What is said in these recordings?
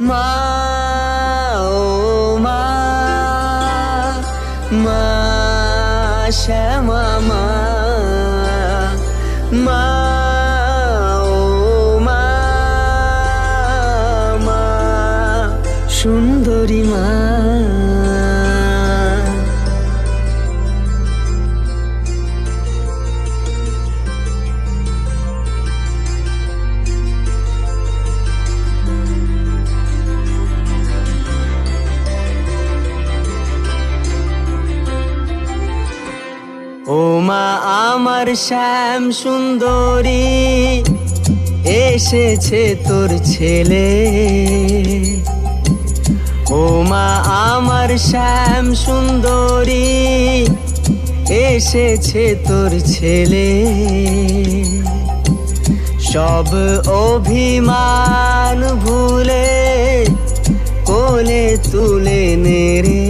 মা ও মা মা মা মা সুন্দরী মা। আমার শ্যাম সুন্দরী, এসেছে তোর ছেলে। ও মা, আমার শ্যাম সুন্দরী, এসেছে তোর ছেলে। সব অভিমান ভুলে কোলে তুলে নে রে ও মা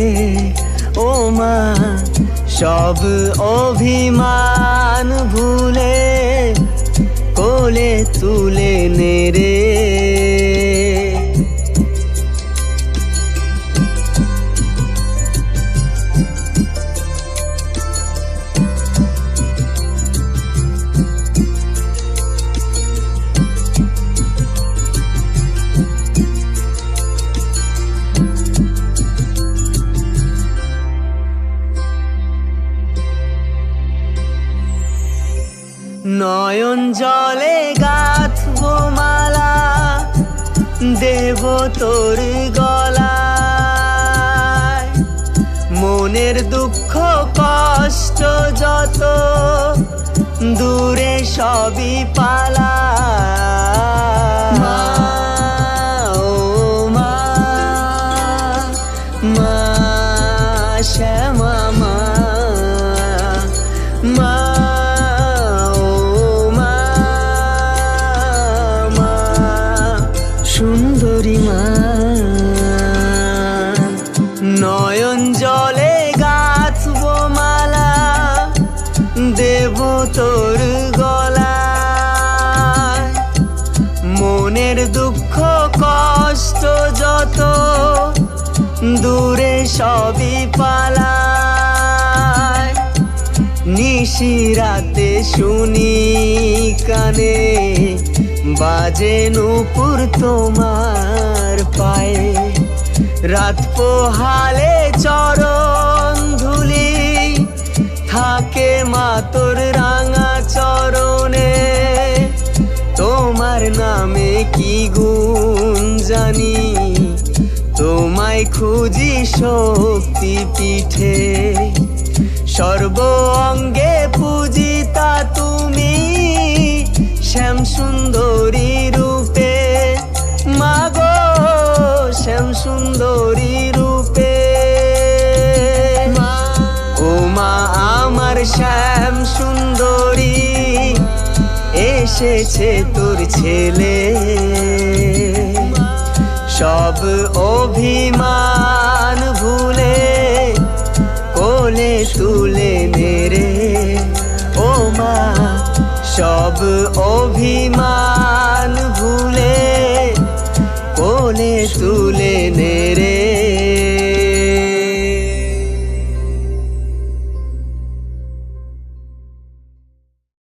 সব অভিমান ভুলে কোলে তুলে নয়ন জলে গাঁথবো মালা, দেব তোর গলায়। মনের দুঃখ, কষ্ট যত দূরে সবই পালা ও মা মা দূরে সবই পালায়। নিশিরাতে শুনি কানে, বাজে নুপুর তোমার পায়ে। রাত পোহালে চরণ ধুলি, থাকে মা তোর রাঙা চরণে। তোমার নামে কি গুণ জানি তোমায় খুঁজি শক্তি পিঠে। সর্ব অঙ্গে পূজিতা তুমি, শ্যাম সুন্দরী রূপে। মাগো শ্যাম সুন্দরী রূপে। ও মা আমার শ্যাম সুন্দরী, এসেছে তোর ছেলে। সব অভিমান ভুলে কোলে তুলে নে রে ও মা সব অভি